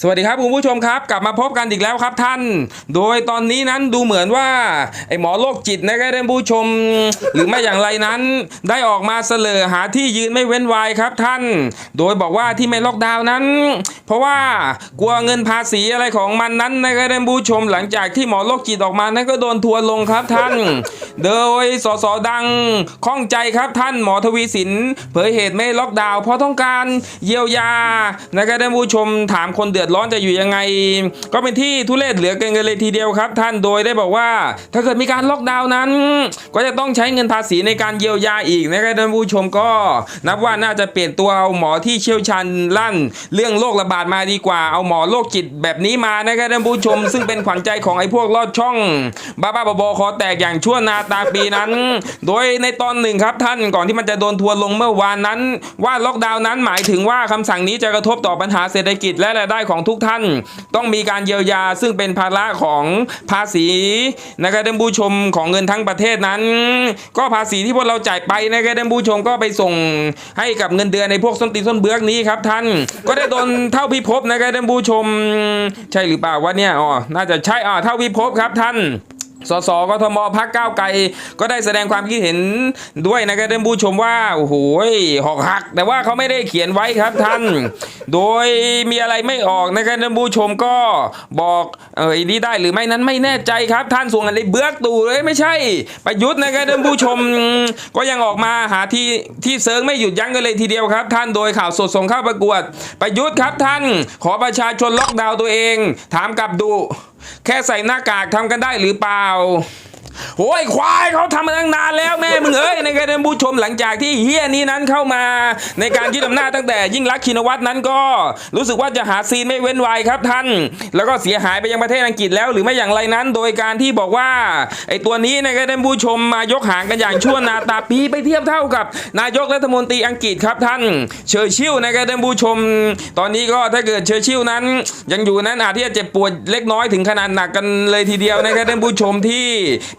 สวัสดีครับคุณผู้ชมครับ กลับมาพบกันอีกแล้วครับท่าน โดยตอนนี้นั้นดูเหมือนว่าไอ้หมอโรคจิตนะครับท่านผู้ชม หรือไม่อย่างไรนั้น ได้ออกมาเสลอหาที่ยืนไม่เว้นวายครับท่าน โดยบอกว่าที่ไม่ล็อกดาวน์นั้น เพราะว่ากลัวเงินภาษีอะไรของมันนั้นนะครับท่านผู้ชม หลังจากที่หมอโรคจิตออกมานั้นก็โดนทัวร์ลงครับท่าน โดยสสดังข้องใจครับท่านหมอทวีสินเผยเหตุไม่ล็อกดาวน์เพราะต้องการเยียวยานะครับท่านผู้ชมถามคนเดือดร้อนจะอยู่ยังไง ก็เป็นที่ทุเรศเหลือเกินกันเลยทีเดียวครับ ท่านโดยได้บอกว่า ถ้าเกิดมีการล็อกดาวน์นั้น ก็จะต้องใช้เงินภาษีในการเยียวยาอีกนะครับท่านผู้ชมก็นับว่าน่าจะเปลี่ยนตัวเอาหมอที่เชี่ยวชาญลั่น เรื่องโรคระบาดมาดีกว่าเอาหมอโรคจิตแบบนี้มานะครับท่านผู้ชม ซึ่งเป็นขวัญใจของไอ้พวกลอดช่อง บ้าบ้าๆบอๆคอแตกอย่างชั่วนาตาปีนั้น โดยในตอนหนึ่งครับท่านก่อนที่มันจะโดนทัวร์ลงเมื่อวานนั้น ว่าล็อกดาวน์นั้นหมายถึงว่าคำสั่งนี้จะกระทบต่อปัญหาเศรษฐกิจและรายได้ของของทุกท่าน ต้องมีการเยียวยาซึ่งเป็นภาระของภาษีนะครับท่านผู้ชมของเงินทั้งประเทศนั้น ก็ภาษีที่พวกเราจ่ายไปนะครับท่านผู้ชมก็ไปส่งให้กับเงินเดือนในพวกส้นตีนส้นเบือกนี้ครับท่าน ก็ได้โดนเท่าพิภพนะครับท่านผู้ชม ใช่หรือเปล่าวะเนี่ยอ๋อน่าจะใช่อ่าเท่าพิภพครับท่าน สสกทมพักก้าวไกลก็ได้แสดงความคิดเห็นด้วยนะครับท่านผู้ชมว่าโอ้โหหอกหัก แต่ว่าเขาไม่ได้เขียนไว้ครับท่าน โดยมีอะไรไม่ออกนะครับท่านผู้ชมก็บอกเออนี่ได้หรือไม่นั้นไม่แน่ใจครับท่านส่งอะไรเบือกตู่เลยไม่ใช่ ประยุทธ์นะครับท่านผู้ชมก็ยังออกมาหาที่ที่เซิร์งไม่หยุดยั้งกันเลยทีเดียวครับ ท่านโดยข่าวสดส่งเข้าประกวด ประยุทธ์ครับท่าน ขอประชาชนล็อกดาวน์ตัวเอง ถามกลับดู แค่ใส่หน้ากากทำกันได้หรือเปล่า โอ้ยควายเขาทำมาตั้งนานแล้วแม่มึงเอ้ยในการท่านผู้ชมหลังจากที่เฮียนี้นั้นเข้ามาในการยึดอำนาจตั้งแต่ยิ่งรักษณ์ชินวัตรนั้นก็ รู้สึกว่าจะหาซีนไม่เว้นไวครับท่าน แล้วก็เสียหายไปยังประเทศอังกฤษแล้ว หรือไม่อย่างไรนั้น โดยการที่บอกว่าไอ้ตัวนี้ในการท่านผู้ชมมายกหางกันอย่างชั่วนาตาปีไปเทียบเท่ากับ นายกรัฐมนตรีอังกฤษครับท่าน เชอร์ชิลในการท่านผู้ชม ตอนนี้ก็ถ้าเกิดเชอร์ชิลนั้น ยังอยู่นั้นอาจที่จะเจ็บปวดเล็กน้อยถึงขนาดหนักกันเลยทีเดียวนะครับท่านผู้ชมที่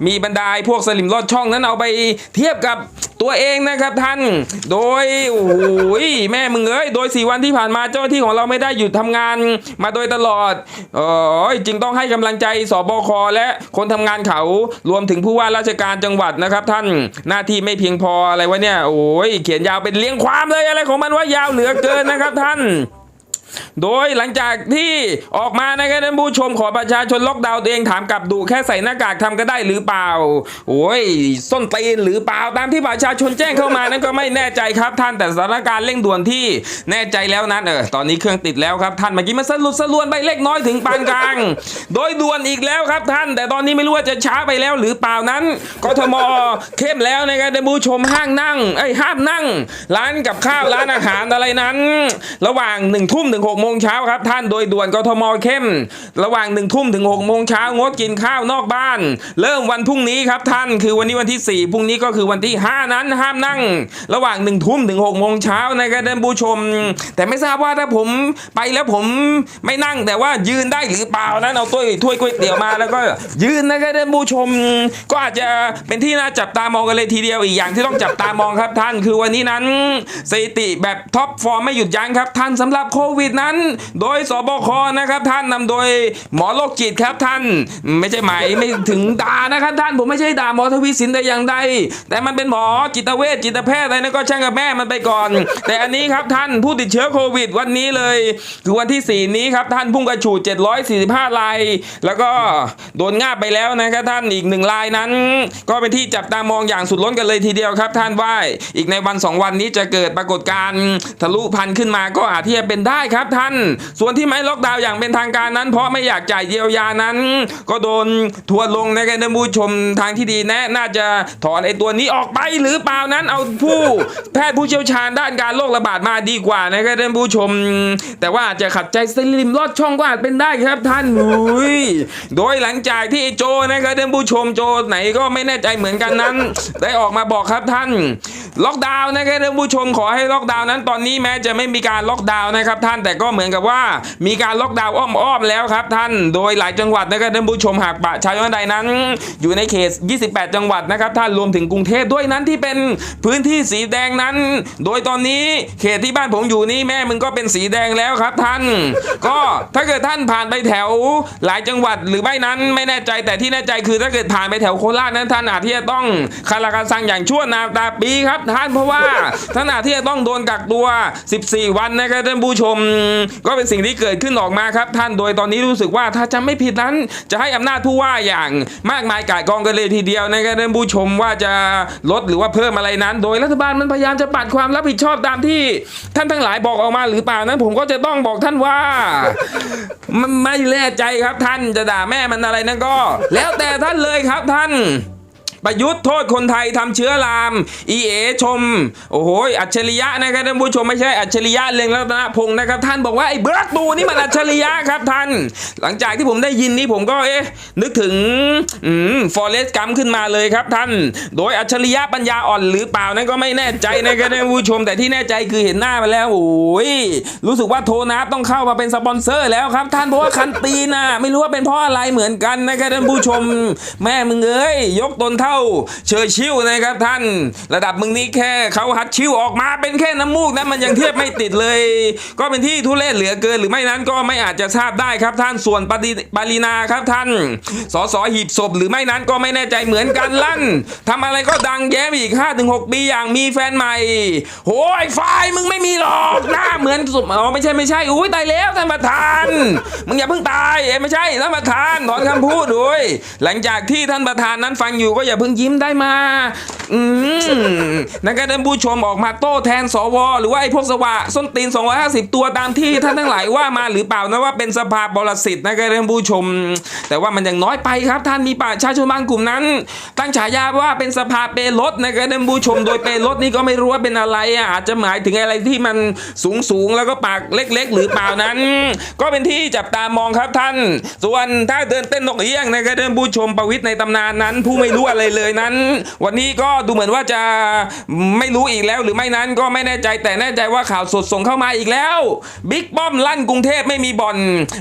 มีบรรดาพวกสลิมลอดช่องนั้นเอาไปเทียบกับตัวเองนะครับท่าน โดยโอ้โหแม่มึงเอ้ย โดย 4 วันที่ผ่านมาเจ้าหน้าที่ของเราไม่ได้หยุดทำงานมาโดยตลอดเออจึงต้องให้กำลังใจสบคและคนทำงานเขารวมถึงผู้ว่าราชการจังหวัดนะครับ ท่านหน้าที่ไม่เพียงพออะไรวะเนี่ยโอ้ยเขียนยาวเป็นเลี้ยงความเลยอะไรของมันว่ายาวเหลือเกินนะครับท่าน โดยหลังจากที่ออกมานะครับท่านผู้ชมขอประชาชนล็อกดาวน์ตัวเองถามกลับดูแค่ใส่หน้ากากทำก็ได้หรือเปล่า โอ้ยส้นตีนหรือเปล่าตามที่ประชาชนแจ้งเข้ามานั้นก็ไม่แน่ใจครับท่านแต่สถานการณ์เร่งด่วนที่แน่ใจแล้วนั้นเออตอนนี้เครื่องติดแล้วครับท่านเมื่อกี้มันสลุดสลวนไปเล็กน้อยถึงปานกลาง โดยด่วนอีกแล้วครับท่าน แต่ตอนนี้ไม่รู้ว่าจะช้าไปแล้วหรือเปล่านั้นกทมเข้มแล้วนะครับท่านผู้ชมห้างนั่งเอ้ห้ามนั่ง ร้านกับข้าวร้านอาหารอะไรนั้น ระหว่างหนึ่งทุ่มถึงหกโมงเช้าครับท่านโดยด่วนกทมเข้ม ระหว่างหนึ่งทุ่มถึงหกโมงเช้างดกินข้าวนอกบ้าน เริ่มวันพรุ่งนี้ครับท่านคือวันนี้วันที่สี่พรุ่งนี้ก็คือวันที่ห้านั้นห้ามนั่ง ระหว่างหนึ่งทุ่มถึงหกโมงเช้านะครับท่านผู้ชม แต่ไม่ทราบว่าถ้าผมไปแล้วผมไม่นั่งแต่ว่ายืนได้หรือเปล่านั้นเอาถ้วยถ้วยก๋วยเตี๋ยวมาแล้วก็ยืนนะครับท่านผู้ชม ก็อาจจะเป็นที่น่าจับตามองกันเลยทีเดียวอีกอย่างที่ต้องจับตามองครับท่าน คือวันนี้นั้นสถิติแบบท็อปฟอร์มไม่หยุดยั้งครับท่านสำหรับโควิดนั้นโดยสบคนะครับท่านนำโดยหมอโรคจิตครับท่านไม่ใช่หมายไม่ถึงด่านะครับท่านผมไม่ใช่ด่าหมอทวีสินแต่อย่างใดแต่มันเป็นหมอจิตเวชจิตแพทย์อะไรนั่นก็ช่างกับแม่มันไปก่อน แต่อันนี้ครับท่านผู้ติดเชื้อโควิดวันนี้เลยคือวันที่ 4 นี้ครับท่านพุ่งกระฉูด 745รายแล้วก็โดนง่าบไปแล้วนะครับท่านอีกหนึ่งรายนั้น ก็เป็นที่จับตามองอย่างสุดล้นกันเลยทีเดียวครับ ท่านว่าอีกในวันสองวันนี้จะเกิดปรากฏการณ์ทะลุพันขึ้นมาก็อาจที่จะเป็นได้ครับท่าน ส่วนที่ไม่ล็อกดาวน์อย่างเป็นทางการนั้น เพราะไม่อยากจ่ายเยียวยานั้น ก็โดนทัวลงในะครับท่านผู้ชมทางที่ดีแนะน่าจะถอนไอ้ตัวนี้ออกไปหรือเปล่านั้นเอาผู้แพทย์ผู้เชี่ยวชาญด้านการโรคระบาดมาดีกว่านะครับท่านผู้ชม แต่ว่าจะขัดใจสลิมลอดช่องก็อาจเป็นได้ครับท่านอุ้ยโดยหลังจากที่โจนะครับท่านผู้ชมโจไหนก็ไม่แน่ใจเหมือนกันนั้น ได้ออกมาบอกครับท่านล็อกดาวน์นะครับท่านผู้ชมขอให้ล็อกดาวน์นั้น ตอนนี้แม้จะไม่มีการล็อกดาวน์นะครับท่านแต่ก็เหมือนกับว่ามีการล็อกดาวน์อ้อมๆแล้วครับท่านโดยหลายจังหวัดนะครับท่านผู้ชมหากประชาชนใดนั้น อยู่ในเขต 28 จังหวัดนะครับท่านรวมถึงกรุงเทพด้วยนั้นที่เป็นพื้นที่สีแดงนั้น โดยตอนนี้เขตที่บ้านผมอยู่นี่แม่มึงก็เป็นสีแดงแล้วครับท่าน ก็ถ้าเกิดท่านผ่านไปแถวหลายจังหวัดหรือไม่นั้นไม่แน่ใจแต่ที่แน่ใจคือถ้าเกิดผ่านไปแถวโคราชนั้นท่านอาจที่จะต้องคาราคาซังอย่างชั่วนาตาปีครับท่านเพราะว่าท่านอาจที่จะต้องโดนกักตัว 14 วันนะครับท่านผู้ชมก็เป็นสิ่งที่เกิดขึ้นออกมาครับท่านโดยตอนนี้รู้สึกว่าถ้าจำไม่ผิดนั้น จะให้อำนาจผู้ว่าอย่างมากมายกายกองกันเลยทีเดียวนะครับท่านผู้ชมว่าจะลดหรือว่าเพิ่มอะไรนั้น โดยรัฐบาลมันพยายามจะปัดความรับผิดชอบตามที่ท่านทั้งหลายบอกออกมาหรือเปล่านั้น ผมก็จะต้องบอกท่านว่า มันไม่แน่ใจครับท่านจะด่าแม่มันอะไรนั่นก็ แล้วแต่ท่านเลยครับท่าน ประยุทธ์โทษคนไทยทำเชื้อรามอีเอชม โอ้โหอัจฉริยะนะครับท่านผู้ชมไม่ใช่อัจฉริยะเรืองรัตนพงศ์นะครับท่านบอกว่าไอ้เบิร์กตูนี่มันอัจฉริยะครับท่าน หลังจากที่ผมได้ยินนี้ผมก็เอ๊ะนึกถึงอืมฟอเรสต์กัมขึ้นมาเลยครับท่าน โดยอัจฉริยะปัญญาอ่อนหรือเปล่านั้นก็ไม่แน่ใจนะครับท่านผู้ชมแต่ที่แน่ใจคือเห็นหน้ามาแล้วโอ้ยรู้สึกว่าโทนับต้องเข้ามาเป็นสปอนเซอร์แล้วครับท่านเพราะว่าคันตีน่ะไม่รู้ว่าเป็นเพราะอะไรเหมือนกันนะครับท่านผู้ชม แม่มึงเอ้ยยกตนเท่าเชอร์ชิลนะครับท่าน ระดับมึงนี้แค่เขาฮัดชิวออกมาเป็นแค่น้ำมูกนะมันยังเทียบไม่ติดเลย ก็เป็นที่ทุเรศเหลือเกินหรือไม่นั้นก็ไม่อาจจะทราบได้ครับท่านส่วนปฏิปรินาครับท่านสสหีบศพหรือไม่นั้นก็ไม่แน่ใจเหมือนกันลั่นทำอะไรก็ดังแย้มอีก 5-6 ปีอย่างมีแฟนใหม่โอ้ยไฟมึงไม่มีหรอกหน้าเหมือนสุดอ๋อไม่ใช่ไม่ใช่อุ้ยตายแล้วท่านประธานมึงอย่าเพิ่งตายเอ้ไม่ใช่ท่านประธานถอนคำพูดด้วยหลังจากที่ท่านประธานนั้นฟังอยู่ก็อย่าเพิ่งยิ้มได้มา อืมนะครับท่านผู้ชมออกมาโต้แทนสว หรือว่าไอ้พวกสวะส้นตีน 250 ตัวตามที่ท่านทั้งหลายว่ามาหรือเปล่านะว่าเป็นสภาบรสิทธิ์นะครับท่านผู้ชม แต่ว่ามันยังน้อยไปครับ ท่านมีประชาชนบางกลุ่มนั้น ตั้งฉายาว่าเป็นสภาเปรถนะครับท่านผู้ชม โดยเปรถนี่ก็ไม่รู้ว่าเป็นอะไรอะอาจจะหมายถึงอะไรที่มันสูงสูงๆแล้วก็ปากเล็ก ๆ หรือเปล่านั้น ก็เป็นที่จับตามองครับท่าน ส่วนถ้าเดินเต้นนกเอี้ยงนะครับท่านผู้ชมประวิทย์ในตำนานนั้น ผู้ไม่รู้อะไรเลยนั้น วันนี้ก็ดูเหมือนว่าจะไม่รู้อีกแล้วหรือไม่นั้นก็ไม่แน่ใจแต่แน่ใจว่าข่าวสดส่งเข้ามาอีกแล้วบิ๊กป้อมลั่นกรุงเทพไม่มีบ่อน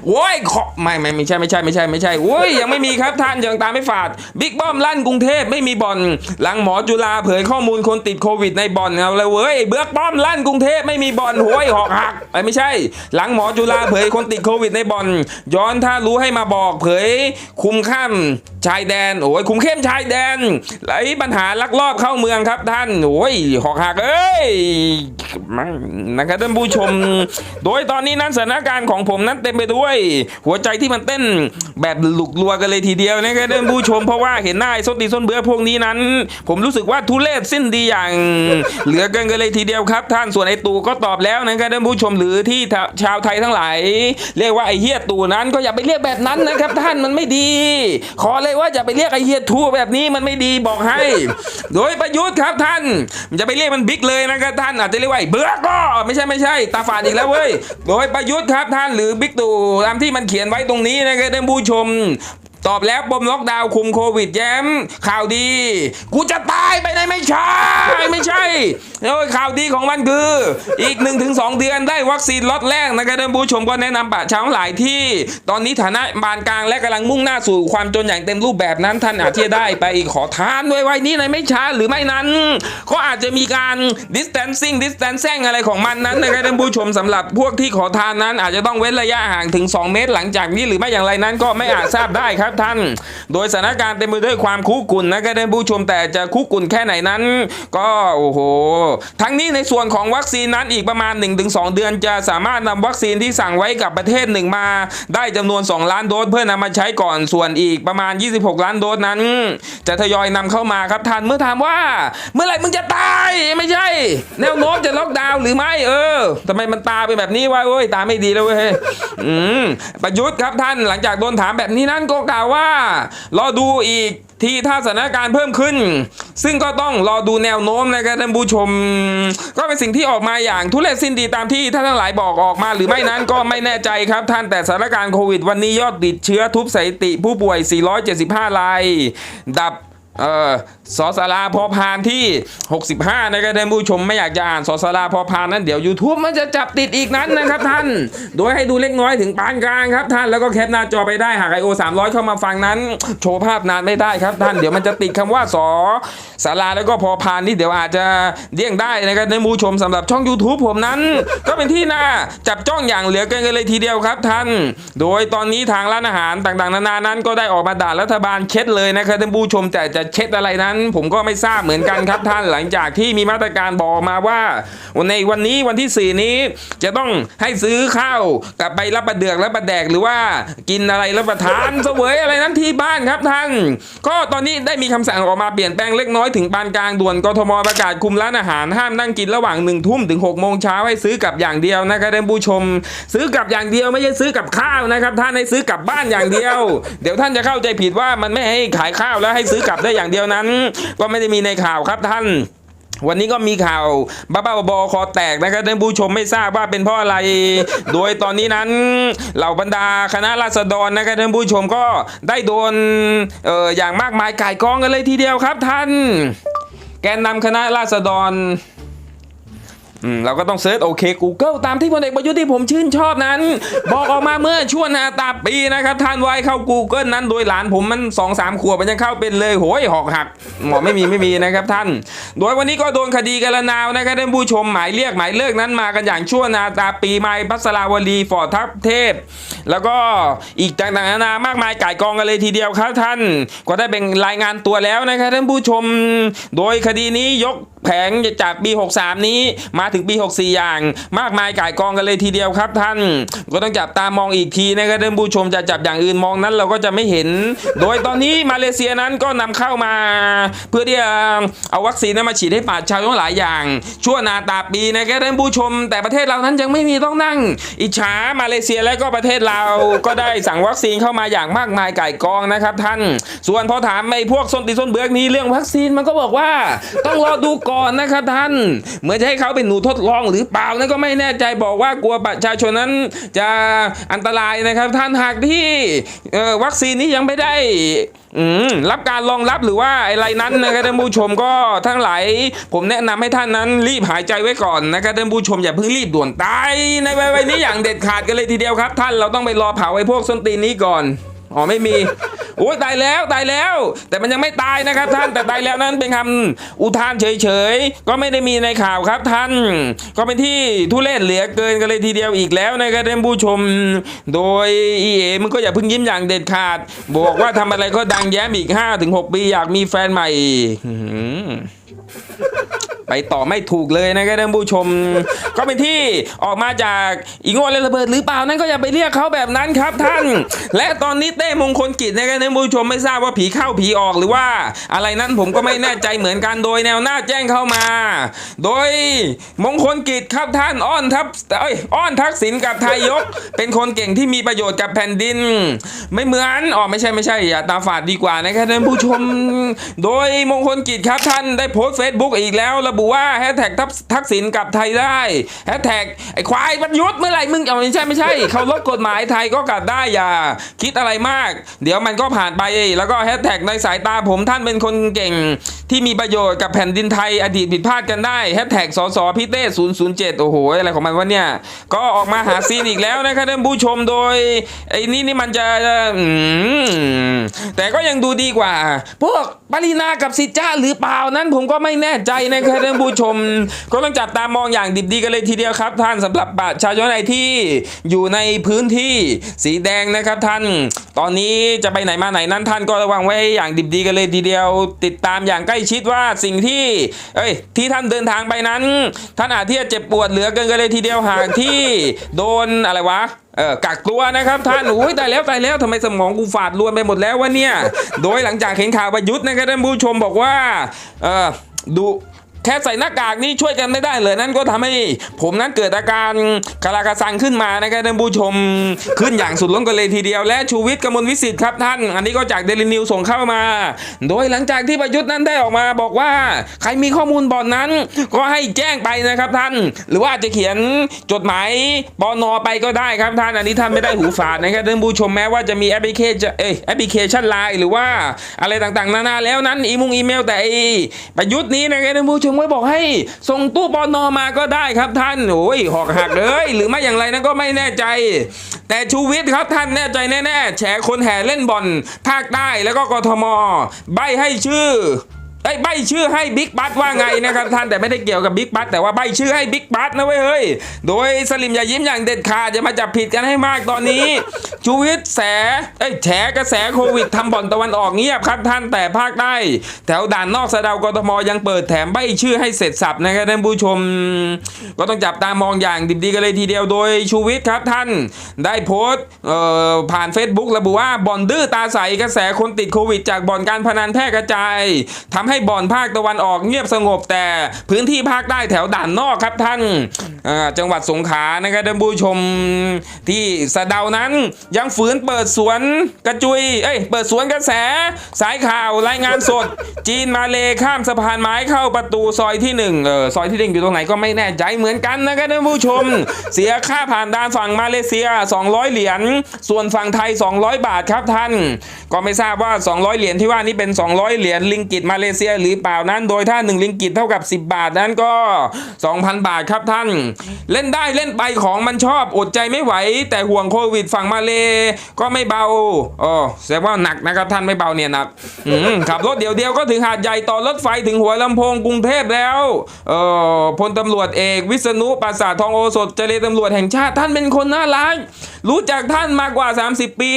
โว้ยขอไม่ไม่ไม่ใช่ไม่ใช่ไม่ใช่ไม่ใช่โว้ยยังไม่มีครับท่านยังตามไม่ฝาดบิ๊กป้อมลั่นกรุงเทพไม่มีบ่อน หลังหมอจุฬาเผยข้อมูลคนติดโควิดในบ่อนเอาเลยเว้ยเบื้อกป้อมลั่นกรุงเทพไม่มีบ่อนโว้ยหอกหักไอ้ไม่ใช่ หลังหมอจุฬาเผยคนติดโควิดในบ่อน ย้อนถ้ารู้ให้มาบอกเผยคุมข้าม ชายแดนโอ้ยคุมเข้มชายแดนไอ้ปัญหาลักลอบเข้าเมืองครับท่านโอ้ยหอกหักเอ้ยนะครับท่านผู้ชม โดยตอนนี้นั้นสถานการณ์ของผมนั้นเต็มไปด้วย หัวใจที่มันเต้นแบบหลุกลัวกันเลยทีเดียวนะครับท่านผู้ชมเพราะว่าเห็นหน้าไอ้ส้นตีส้นเบื่อพวกนี้นั้น ผมรู้สึกว่าทุเรศสิ้นดีอย่าง เหลือเกินกันเลยทีเดียวครับ ท่านส่วนไอ้ตู่ก็ตอบแล้วนะครับท่านผู้ชมหรือที่ชาวไทยทั้งหลาย เรียกว่าไอ้เฮียตู่นั้นก็อย่าไปเรียกแบบนั้นนะครับ ท่านมันไม่ดีขอเลยว่าอย่าไปเรียกไอ้เฮียทูแบบนี้มันไม่ดีบอกให้ โดยประยุทธ์ครับท่านจะไปเรียกมันบิ๊กเลยนะครับท่านอาจจะเรียกว่าเบื่อก็ไม่ใช่ไม่ใช่ตาฝาดอีกแล้วเว้ยโดยประยุทธ์ครับท่านหรือบิ๊กตู่ตามที่มันเขียนไว้ตรงนี้นะครับท่านผู้ชม ตอบแล้วปมล็อกดาวน์คุมโควิดแย้มข่าวดี กูจะตายไปไหนไม่ใช่ไม่ใช่แล้วข่าวดีของมันคือ อีก 1-2 เดือนได้วัคซีนล็อตแรกนะครับท่านผู้ชมก็แนะนำปะชาหลายที่ ตอนนี้ฐานะบานกลางและกำลังมุ่งหน้าสู่ความจนอย่างเต็มรูปแบบนั้นท่านอาจจะได้ไปขอทานด้วยไว้นี้ในไม่ช้าหรือไม่นั้น ก็อาจจะมีการ distancing distancing อะไรของมันนั้นนะครับท่านผู้ชมสำหรับพวกที่ขอทานนั้น อาจจะต้องเว้นระยะห่างถึง 2 เมตรหลังจากนี้หรือไม่อย่างไรนั้นก็ไม่อาจทราบได้ครับท่าน โดยสถานการณ์เต็มไปด้วยความคุกุ่นนะครับท่านผู้ชมแต่จะคุกุ่นแค่ไหนนั้น ก็โอ้โห ทั้งนี้ในส่วนของวัคซีนนั้นอีกประมาณ 1-2 เดือน จะสามารถนำวัคซีนที่สั่งไว้กับประเทศหนึ่งมา ได้จำนวน 2 ล้านโดสเพื่อนำมาใช้ก่อนส่วนอีกประมาณ 26 ล้านโดสนั้น จะทยอยนำเข้ามาครับท่านเมื่อถามว่า เมื่อไหร่มึงจะตายไม่ใช่ แนวโน้มจะล็อกดาวน์หรือไม่เออทำไมมันตาไปนแบบนี้วะเว้ยตาไม่ดีแล้วเว้ยอืมประยุทธ์ครับท่านหลังจากโดนถามแบบนี้นั้นก็กล่าวว่ารอดูอีกที่ถ้าสถานการณ์เพิ่มขึ้น ซึ่งก็ต้องรอดูแนวโน้มนะครับท่านผู้ชม ก็เป็นสิ่งที่ออกมาอย่างทุเรศสิ้นดีตามที่ท่านทั้งหลายบอกออกมาหรือไม่นั้นก็ไม่แน่ใจครับท่านแต่สถานการณ์โควิด วันนี้ยอดติดเชื้อทุบสถิติผู้ป่วย 475 ราย ดับ เออสอสาราพอพานที่ 65นะครับท่านผู้ชมไม่อยากจะอ่านสอสาราพอพานนั้นเดี๋ยว YouTube มันจะจับติดอีกนั้นนะครับท่าน โดยให้ดูเล็กน้อยถึงปานกลางครับท่านแล้วก็แคปหน้าจอไปได้หากไอโอ300 เข้ามาฟังนั้น โชว์ภาพนานไม่ได้ครับท่านเดี๋ยวมันจะติดคำว่าสอสาราแล้วก็พอพานนี่เดี๋ยวอาจจะเลี่ยงได้นะครับท่านผู้ชมสำหรับช่อง YouTube ผมนั้น ก็เป็นที่น่าจับจ้องอย่างเหลือเกินกันเลยทีเดียวครับท่าน โดยตอนนี้ทางร้านอาหารต่างๆ นานานั้น ก็ได้ออกมาด่ารัฐบาลเช็ดเลยนะครับท่านผู้ชมแต่จะเช็ดอะไรนั้น ผมก็ไม่ทราบเหมือนกันครับท่านหลังจากที่มีมาตรการบอกมาว่า ในวันนี้วันที่ 4 นี้จะต้องให้ซื้อข้าวกลับไปรับประเดือกรับประแดกหรือว่ากินอะไรรับประทานเสวยอะไรนั้นที่บ้านครับท่าน ก็ตอนนี้ได้มีคำสั่งออกมาเปลี่ยนแปลงเล็กน้อยถึงปานกลางด่วนกทมประกาศคุมร้านอาหารห้ามนั่งกินระหว่าง1นึ่ทุ่มถึง6กโมงเช้าให้ซื้อกับอย่างเดียวนะครับท่านผู้ชม ซื้อกับอย่างเดียวไม่ใช่ซื้อกับข้าวนะครับ ท่านให้ซื้อกับบ้านอย่างเดียว เดี๋ยวท่านจะเข้าใจผิดว่ามันไม่ให้ขายข้าวแล้วให้ซื้อกับได้อย่างเดียวนั้น ก็ไม่ได้มีในข่าวครับท่านวันนี้ก็มีข่าวบ้าๆบอคอแตกนะครับท่านผู้ชมไม่ทราบว่าเป็นเพราะอะไร โดยตอนนี้นั้นเหล่าบรรดาคณะราษฎรนะครับท่านผู้ชมก็ได้โดนเอ่ออย่างมากมายก่ายกองกันเลยทีเดียวครับท่าน แกนนำคณะราษฎร อืมเราก็ต้องเซิร์ชโอเค Google ตามที่พลเอกประยุทธ์ที่ผมชื่นชอบนั้น บอกออกมาเมื่อช่วงนาตาปีนะครับท่านไว้เข้า Google นั้นโดยหลานผมมัน2อสามขวบมันยังเข้าเป็นเลยโหยหอกหักหมอไม่มีไม่มีนะครับท่าน โดยวันนี้ก็โดนคดีกันละนาวนะครับท่านผู้ชมหมายเรียกหมายเลิกนั้นมากันอย่างชั่วนาตาปีไม้พัสราวลีฟอร์ดทัพเทพ แล้วก็อีกต่างๆนานามากมายก่ายกองกันเลยทีเดียวครับท่าน ก็ได้เป็นรายงานตัวแล้วนะครับท่านผู้ชม โดยคดีนี้ยก แผงจากปี 63 นี้มาถึงปี 64 อย่าง มากมายก่ายกองกันเลยทีเดียวครับท่าน ก็ต้องจับตามองอีกทีนะครับท่านผู้ชมจะจับอย่างอื่นมองนั้นเราก็จะไม่เห็น โดยตอนนี้มาเลเซียนั้นก็นำเข้ามา เพื่อที่จะเอาวัคซีนนั้นมาฉีดให้ป่าชาวทั้งหลายอย่าง ชั่วนาตาปีนะครับท่านผู้ชม แต่ประเทศเรานั้นยังไม่มีต้องนั่ง อิจฉามาเลเซียและก็ประเทศเราก็ได้สั่งวัคซีนเข้ามาอย่างมากมายก่ายกองนะครับท่าน ส่วนพอถามไอ้พวกส้นตีส้นเบือกนี้เรื่องวัคซีนมันก็บอกว่าต้องรอดูก่อน่อนนะครับท่าน เหมือนจะให้เขาเป็นหนูทดลองหรือเปล่านั่นก็ไม่แน่ใจบอกว่ากลัวประชาชนนั้นจะอันตรายนะครับท่านหากที่วัคซีนนี้ยังไม่ได้รับการรองรับหรือว่าอะไรนั้นนะครับท่านผู้ชมก็ทั้งหลายผมแนะนำให้ท่านนั้นรีบหายใจไว้ก่อนนะครับท่านผู้ชมอย่าเพิ่งรีบด่วนตายในวัยนี้อย่างเด็ดขาดกันเลยทีเดียวครับ ท่านเราต้องไปรอเผาไอ้พวกส้นตีนนี้ก่อน อ๋อไม่มีโอ้ยตายแล้วตายแล้ว แต่มันยังไม่ตายนะครับท่านแต่ตายแล้วนั้นเป็นคำอุทานเฉยๆ ก็ไม่ได้มีในข่าวครับท่าน ก็เป็นที่ทุเรศเหลือเกินกันเลยทีเดียวอีกแล้วนะครับท่านผู้ชม โดยเอเอมันก็อย่าเพิ่งยิ้มอย่างเด็ดขาด บอกว่าทำอะไรก็ดังแย้มอีก5-6 ปีอยากมีแฟนใหม่ ไปต่อไม่ถูกเลยนะครับท่านผู้ชม ก็เป็นที่ออกมาจากอีโง่และระเบิดหรือเปล่านั้นก็อย่าไปเรียกเขาแบบนั้นครับท่าน และตอนนี้เต้มงคลกิจนะครับท่านผู้ชมไม่ทราบว่าผีเข้าผีออกหรือว่า อะไรนั้นผมก็ไม่แน่ใจเหมือนกันโดยแนวหน้าแจ้งเข้ามา โดยมงคลกิจครับท่านอ้อนทับเอ้ยอ้อนทักษิณกับไทยยก เป็นคนเก่งที่มีประโยชน์กับแผ่นดิน ไม่เหมือนอ๋อไม่ใช่ไม่ใช่อย่าตาฝาดดีกว่านะครับท่านผู้ชม โดยมงคลกิจครับท่านได้โพสต์เฟซบุ๊กอีกแล้วระบุว่าแฮชแท็กทักษิณกลับไทยได้แฮชแท็กไอ้ควายประยุทธ์เมื่อไหร่มึงเอาไม่ใช่ไม่ใช่เขาลดกฎหมายไทยก็กลับได้อย่า คิดอะไรมาก เดี๋ยวมันก็ผ่านไปแล้วก็แฮชแท็กในสายตาผมท่านเป็นคนเก่งที่มีประโยชน์กับแผ่นดินไทยอดีตผิดพลาดกันได้แฮชแท็กสสพี่เต้007โอ้โห อะไรของมันวะเนี่ย ก็ออกมาหาซีนอีกแล้วนะครับท่านผู้ชมโดย ไอ้นี่นี่มันจะแต่ก็ยังดูดีกว่า พวกปรินากับสิจ้าหรือเปล่านั้นผมก็ไม่แน่ใจนะครับท่านผู้ชม ก็ต้องจับตามองอย่างดิบดีกันเลยทีเดียวครับ ท่านสำหรับประชาชนไทยที่อยู่ในพื้นที่สีแดงนะครับท่าน ตอนนี้จะไปไหนมาไหนนั้นท่านก็ระวังไว้อย่างดิบดีกันเลยทีเดียว ติดตามอย่างใกล้ชิดว่าสิ่งที่ เอ้ย ที่ท่านเดินทางไปนั้น ท่านอาจที่จะเจ็บปวดเหลือเกินกันเลยทีเดียวหากที่โดนอะไรวะเออกักตัวนะครับท่านอุ้ยตายแล้วตายแล้วทำไมสมองกูฝาดรวนไปหมดแล้ววะเนี่ย โดยหลังจากเห็นข่าวประยุทธ์นะครับท่านผู้ชมบอกว่าเออดู แค่ใส่หน้ากากนี่ช่วยกันไม่ได้เลยนั่นก็ทำให้ผมนั้นเกิดอาการกระลากระสังขึ้นมานะครับท่านผู้ชมขึ้นอย่างสุดล้นกันเลยทีเดียว และชูวิทย์กมลวิสิทธิ์ครับท่าน อันนี้ก็จากเดลินิวส่งเข้ามา โดยหลังจากที่ประยุทธ์นั้นได้ออกมาบอกว่าใครมีข้อมูลบ่อนนั้น ก็ให้แจ้งไปนะครับท่าน หรือว่าจะเขียนจดหมายปอนอไปก็ได้ครับท่าน อันนี้ท่านไม่ได้หูฝาดนะครับท่านผู้ชมแม้ว่าจะมีแอปพลิเคชันเอ้แอปพลิเคชันไลน์หรือว่าอะไรต่างๆ นานาแล้วนั้นอีมุงอีเมลแต่อ้ประยุทธ์นี้นะครับท่านผู้ชมงไว้บอกให้ ส่งตู้ปอนอมาก็ได้ครับท่านโอ้ยหอกหักเลยหรือไม่อย่างไรนั้นก็ไม่แน่ใจ แต่ชูวิทย์ครับท่านแน่ใจแน่ๆแฉคนแห่เล่นบอลภาคใต้แล้วก็กทม ใบให้ชื่อ ไอ้ยใบชื่อให้บิ๊กบัสว่าไงนะครับท่านแต่ไม่ได้เกี่ยวกับบิ๊กบัสแต่ว่าใบชื่อให้บิ๊กบัสนะเว้ยเฮ้ยโดยสลิมอย่ายิ้มอย่างเด็ดขาดอย่ามาจับผิดกันให้มากตอนนี้ชูวิทย์แสเอ้ยแฉกระแสโควิดทำบ่อนตะวันออกเงียบครับท่านแต่ภาคใต้แถวด่านนอกสะเดากทมยังเปิดแถมใบชื่อให้เสร็จสับนะครับท่านผู้ชม ก็ต้องจับตามองอย่างดิบดีกันเลยทีเดียวโดยชูวิทย์ครับท่านได้โพสต์ผ่าน Facebook ระบุว่าบ่อนดื้อตาใสกระแสคนติดโควิด จากบ่อนการพนันแพร่กระจายทำให้บ่อนภาคตะวันออกเงียบสงบแต่พื้นที่ภาคใต้แถวด่านนอกครับท่านจังหวัดสงขลานะครับท่านผู้ชมที่สะเดานั้นยังฝืนเปิดสวนกระจุยเอ้ยเปิดสวนกระแส สายข่าวรายงานสด จีนมาเลข้ามสะพานไม้เข้าประตูซอยที่หนึ่งเออซอยที่หนึ่งอยู่ตรงไหนก็ไม่แน่ใจเหมือนกันนะครับท่านผู้ชม เสียค่าผ่านด่านฝั่งมาเลเซีย 200 เหรียญส่วนฝั่งไทย 200 บาทครับท่าน ก็ไม่ทราบว่า 200 เหรียญที่ว่านี้เป็น 200 เหรียญลิงกิตมาเลเซียหรือเปล่านั้น โดยถ้า 1 ลิงกิตเท่ากับ 10 บาทนั้นก็ 2,000 บาทครับท่าน เล่นได้เล่นไปของมันชอบอดใจไม่ไหว แต่ห่วงโควิดฝั่งมาเลก็ไม่เบาอ๋อแสดงว่าหนักนะครับท่านไม่เบาเนี่ยหนักขับรถเดียวเดียวๆก็ถึงหาดใหญ่ต่อรถไฟถึงหัวลำโพงกรุงเทพแล้วเออพลตำรวจเอกวิษณุปราสาททองโอสถเจริญตำรวจแห่งชาติท่านเป็นคนน่ารักรู้จักท่านมากกว่า 30 ปี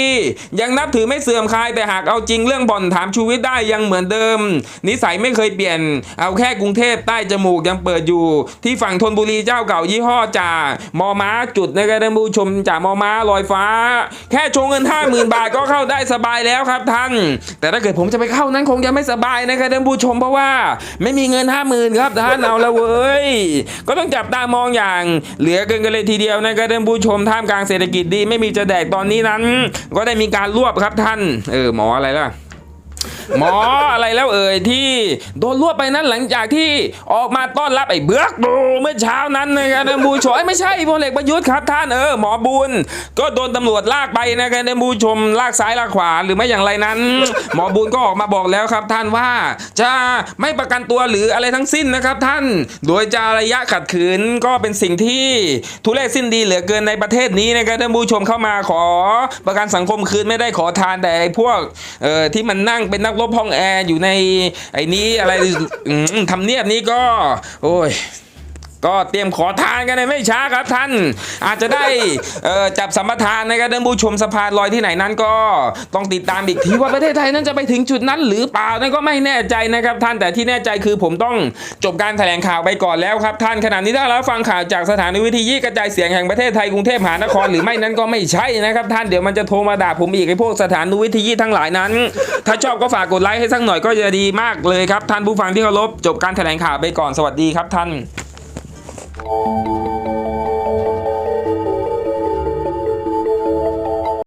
ยังนับถือไม่เสื่อมคลายแต่หากเอาจริงเรื่องบ่อนถามชูวิทย์ได้ยังเหมือนเดิม นิสัยไม่เคยเปลี่ยน เอาแค่กรุงเทพใต้จมูกยังเปิดอยู่ ที่ฝั่งธนบุรีเจ้าเก่ายี่ห้อจ่ามอม้าจุดนะครับท่านผู้ชมจ่ามอม้าลอยฟ้า แค่ชว์เงิน50,000บาทก็เข้าได้สบายแล้วครับท่าน แต่ถ้าเกิดผมจะไปเข้านั้นคงจะไม่สบายนะครับท่านผู้ชมเพราะว่าไม่มีเงิน50,000ครับท่านเอาละเว้ยก็ต้องจับตามองอย่าง เหลือเกินกันเลยทีเดียวนะครับท่านผู้ชมท่ามกลางเศรษฐกิจดีไม่มีจะแดกตอนนี้นั้น ก็ได้มีการรวบครับท่าน เออหมออะไรล่ะ หมออะไรแล้วเอ่ยที่โดนรวบไปนั้นหลังจากที่ออกมาต้อนรับไอ้เบือกดูเมื่อเช้านั้นนะครับท่านผู้ชมเอ้ยไม่ใช่พลเอกประยุทธ์ครับท่านเออหมอบุญ ก็โดนตำรวจลากไปนะครับท่านผู้ชมลากซ้ายลากขวาหรือไม่อย่างไรนั้น หมอบุญก็ออกมาบอกแล้วครับท่านว่าจะไม่ประกันตัวหรืออะไรทั้งสิ้นนะครับท่าน โดยจะระยะขัดขืนก็เป็นสิ่งที่ทุเรศสิ้นดีเหลือเกินในประเทศนี้นะครับท่านผู้ชมเข้ามาขอประกันสังคมคืนไม่ได้ขอทานแต่ไอ้พวกเอ่อที่มันนั่งเป็นนักลบห้องแอร์อยู่ในไอ้นี้อะไรทำเนียบนี้ก็ โอ้ย ก็เตรียมขอทานกันในไม่ช้าครับท่าน อาจจะได้จับสัมปทานนะครับท่านผู้ชมสะพานลอยที่ไหนนั้นก็ต้องติดตามอีกทีว่าประเทศไทยนั้นจะไปถึงจุดนั้นหรือเปล่านั่นก็ไม่แน่ใจนะครับท่านแต่ที่แน่ใจคือผมต้องจบการแถลงข่าวไปก่อนแล้วครับท่านขณะนี้ถ้าเราฟังข่าวจากสถานีวิทยุกระจายเสียงแห่งประเทศไทยกรุงเทพมหานครหรือไม่นั้นก็ไม่ใช่นะครับท่านเดี๋ยวมันจะโทรมาด่าผมอีกไอ้พวกสถานีวิทยุทั้งหลายนั้น ถ้าชอบก็ฝากกดไลค์ให้สักหน่อยก็จะดีมากเลยครับท่านผู้ฟังที่เคารพจบการแถลงข่าวไปก่อนสวัสดีครับท่าน Thank you.